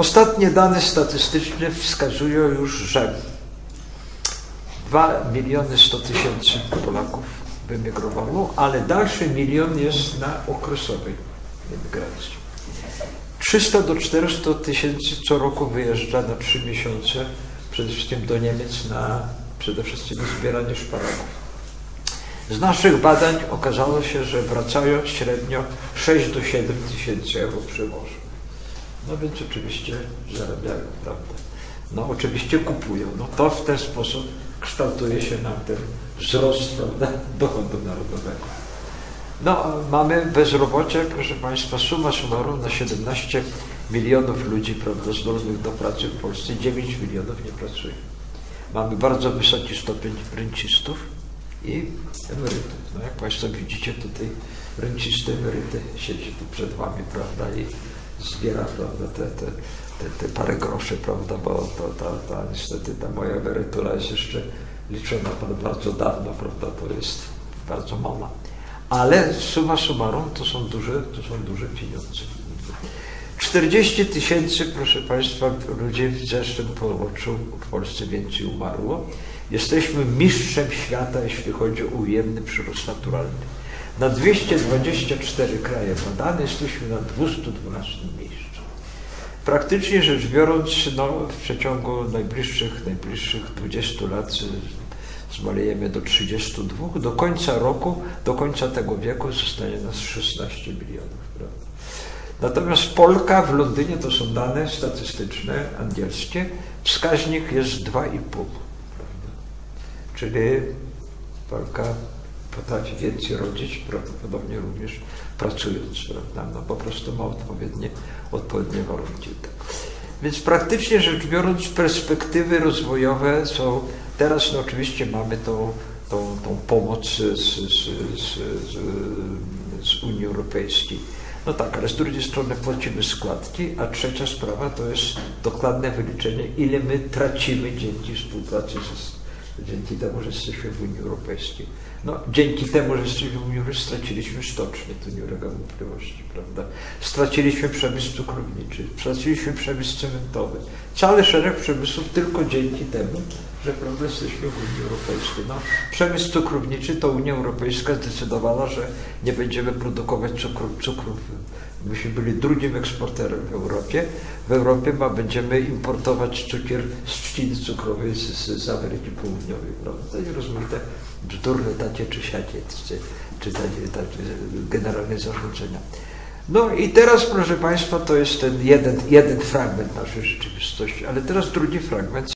Ostatnie dane statystyczne wskazują już, że 2 miliony 100 tysięcy Polaków wyemigrowało, ale dalszy milion jest na okresowej emigracji. 300 do 400 tysięcy co roku wyjeżdża na 3 miesiące, przede wszystkim do Niemiec na przede wszystkim zbieranie szparagów. Z naszych badań okazało się, że wracają średnio 6 do 7 tysięcy euro przewożą. No więc oczywiście zarabiają, prawda? No oczywiście kupują. No to w ten sposób kształtuje się nam ten wzrost prawda, dochodu narodowego. No, mamy bezrobocie, proszę Państwa, suma summarum na 17 milionów ludzi prawda, zdolnych do pracy w Polsce, 9 milionów nie pracuje. Mamy bardzo wysoki stopień rencistów i emerytów. No, jak Państwo widzicie, tutaj rencisty, emeryty siedzi tu przed Wami, prawda, i zbiera, prawda, te, te, te, te parę groszy, prawda, bo to, ta, ta, niestety ta moja emerytura jest jeszcze liczona bardzo dawno, prawda, to jest bardzo mała. Ale suma summarum to są duże, to są duże pieniądze. 40 tysięcy, proszę Państwa, ludzi w zeszłym półroczu w Polsce więcej umarło. Jesteśmy mistrzem świata, jeśli chodzi o ujemny przyrost naturalny. Na 224 kraje badane jesteśmy na 212 miejscu. Praktycznie rzecz biorąc, no, w przeciągu najbliższych, najbliższych 20 lat zmalejemy do 32. Do końca roku, do końca tego wieku zostanie nas 16 milionów. Natomiast Polka w Londynie, to są dane statystyczne, angielskie, wskaźnik jest 2,5. Czyli Polka potrafi więcej rodzić, prawdopodobnie również pracując, prawda? No po prostu ma odpowiednie, odpowiednie warunki. Więc praktycznie rzecz biorąc, perspektywy rozwojowe są, teraz no oczywiście mamy tą, tą, tą pomoc z, z, z, z Unii Europejskiej. No tak, ale z drugiej strony płacimy składki, a trzecia sprawa to jest dokładne wyliczenie, ile my tracimy dzięki współpracy z, dzięki temu, że jesteśmy w Unii Europejskiej. No, dzięki temu, że jesteśmy Europejskiej, straciliśmy stocznie, to nie ulega wątpliwości, prawda? Straciliśmy przemysł cukrowniczy, straciliśmy przemysł cementowy, cały szereg przemysłów tylko dzięki temu, że prawda, jesteśmy w Unii Europejskiej. No, przemysł cukrowniczy to Unia Europejska zdecydowała, że nie będziemy produkować cukru, cukru Myśmy byli drugim eksporterem w Europie. W Europie ma, będziemy importować cukier z trzciny cukrowej z, z, Ameryki Południowej. Prawda? To nie rozmaite bzdurne takie czy siakie, czy, czy takie generalne zarządzenia. No i teraz, proszę Państwa, to jest ten jeden, jeden fragment naszej rzeczywistości, ale teraz drugi fragment.